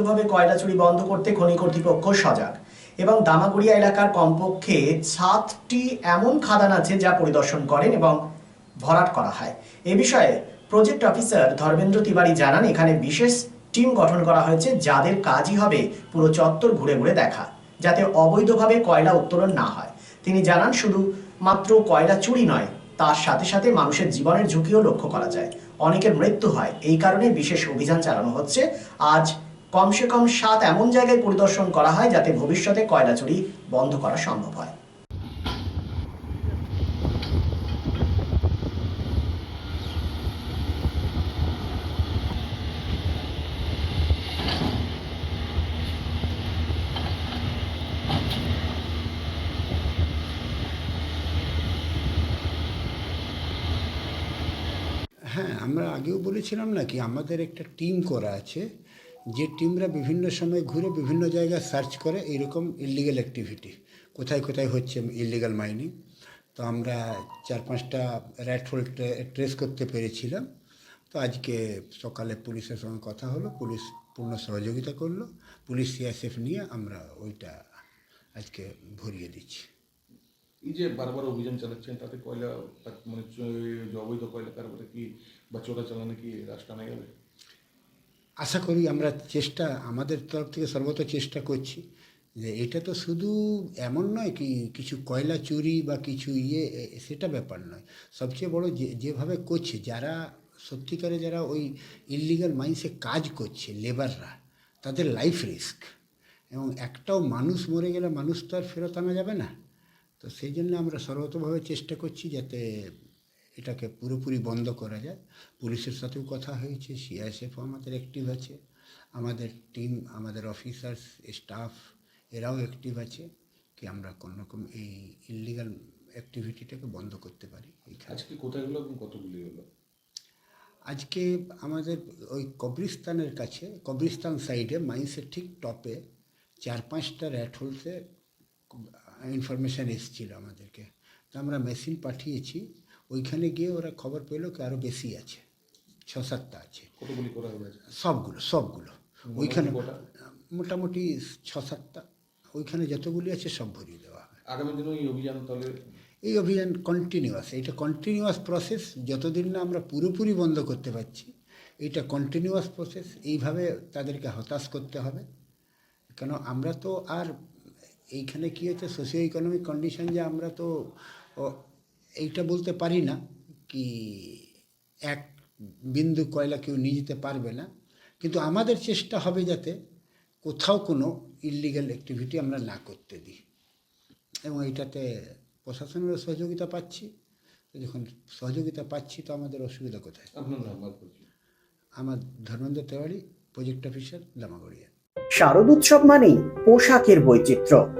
অবৈধভাবে কয়লা চুরি বন্ধ করতে খনি কর্তৃপক্ষ সজাগ। এবং দামাগুড়িয়া এলাকার কমপক্ষে সাতটি এমন খাদান আছে যা পরিদর্শন করেন এবং ভরাট করা হয়। এ বিষয়ে প্রজেক্ট অফিসার ধর্মেন্দ্র তিওয়ারি জানান, এখানে বিশেষ টিম গঠন করা হয়েছে যাদের কাজই হবে পুরো চত্বর ঘুরে ঘুরে দেখা, যাতে অবৈধভাবে কয়লা উত্তোলন না হয়। তিনি জানান, শুধু মাত্র কয়লা চুরি নয়, তার সাথে সাথে মানুষের জীবনের ঝুঁকিও লক্ষ্য করা যায়। অনেকের মৃত্যু হয়, এই কারণে বিশেষ অভিযান চালানো হচ্ছে। আজ কমসে কম সাত এমন জায়গায় পরিদর্শন করা হয় যাতে ভবিষ্যতে কয়লা চুরি বন্ধ করা সম্ভব হয়। হ্যাঁ আমরা আগেও বলেছিলাম নাকি আমাদের একটা টিম করা আছে। যে টিমরা বিভিন্ন সময় ঘুরে বিভিন্ন জায়গায় সার্চ করে এইরকম ইলিগাল অ্যাক্টিভিটি কোথায় কোথায় হচ্ছে ইলিগাল মাইনিং তো আমরা চার পাঁচটা র্যাট হোল ট্রেস করতে পেরেছিলাম। তো আজকে সকালে পুলিশের সঙ্গে কথা হলো, পুলিশ পূর্ণ সহযোগিতা করল, পুলিশ সিআইএসএফ নিয়ে আমরা ওইটা আজকে ভরিয়ে দিচ্ছি। এই যে বারবার অভিযান চালাচ্ছেন, তাতে কয়লা মানে অবৈধ কয়লা কারবারে কি, বা চোরা চালানো কি রাশ টানা যাবে আশা করি আমরা চেষ্টা, আমাদের তরফ থেকে সর্বত চেষ্টা করছি যে এটা তো শুধু এমন নয় কি, কিছু কয়লা চুরি বা কিছু ইয়ে সেটা ব্যাপার নয়। সবচেয়ে বড় যে, যেভাবে করছে, যারা, সত্যিকারে যারা ওই ইলিগাল মাইন্সে কাজ করছে লেবাররা তাদের লাইফ রিস্ক এবং একটাও মানুষ মরে গেলে মানুষ তো আর ফেরত আনা যাবে না। তো সেই জন্য আমরা সর্বতভাবে চেষ্টা করছি যাতে এটাকে পুরোপুরি বন্ধ করা যায় পুলিশের সাথেও কথা হয়েছে সিআইএসএফও আমাদের অ্যাক্টিভ আছে আমাদের টিম আমাদের অফিসার্স স্টাফ এরাও অ্যাক্টিভ আছে কি আমরা কোনোরকম এই ইলিগাল অ্যাক্টিভিটিটাকে বন্ধ করতে পারি আজকে কোথায় হলো এবং কতগুলি হলো? আজকে আমাদের ওই কবরিস্তানের কাছে কবরিস্তান সাইডে মাইন্সের ঠিক টপে চার পাঁচটা র্যাট হোলসে ইনফরমেশান এসেছিল আমাদেরকে। তো আমরা মেশিন পাঠিয়েছি ওইখানে গিয়ে ওরা খবর পেল কি আরও বেশি আছে ছ সাতটা আছে? সবগুলো সবগুলো। ওইখানে মোটামুটি ছ সাতটা ওইখানে যতগুলি আছে সব ভরিয়ে দেওয়া হয়। আগামী দিনেও এই অভিযান তাহলে এই অভিযান কন্টিনিউয়াস এটা কন্টিনিউয়াস প্রসেস যতদিন না আমরা পুরোপুরি বন্ধ করতে পারছি এটা কন্টিনিউয়াস প্রসেস এইভাবে তাদেরকে হতাশ করতে হবে। কেন আমরা তো আর এইখানে কী হচ্ছে সোশিও ইকোনমিক কন্ডিশন যে আমরা তো এইটা বলতে পারি না কি এক বিন্দু কয়লা কেউ নিয়ে যেতে পারবে না। কিন্তু আমাদের চেষ্টা হবে যাতে কোথাও কোনো ইলিগাল অ্যাক্টিভিটি আমরা না করতে দিই। এবং এইটাতে প্রশাসনেরও সহযোগিতা পাচ্ছি। যখন সহযোগিতা পাচ্ছি তো আমাদের অসুবিধা কোথায়? আমার ধর্মেন্দ্র তেওয়ারি প্রজেক্ট অফিসার দামাগড়িয়া। শারদ উৎসব মানেই পোশাকের বৈচিত্র্য।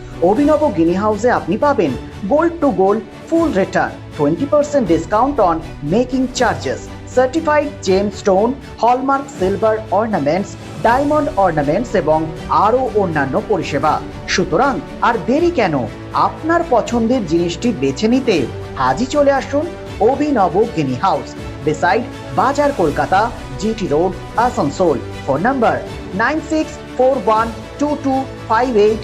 অভিনব গিনি হাউসে আপনি পাবেন gold to gold full return twenty percent discount on making charges certified gem stone hallmark silver ornaments diamond ornaments এবং আরও অন্যান্য পরিষেবা। সুতরাং আর দেরি কেন? আপনার পছন্দের জিনিসটি বেছে নিতে আজই চলে আসুন Abhinaba Gini house, beside nine six four one two two five eight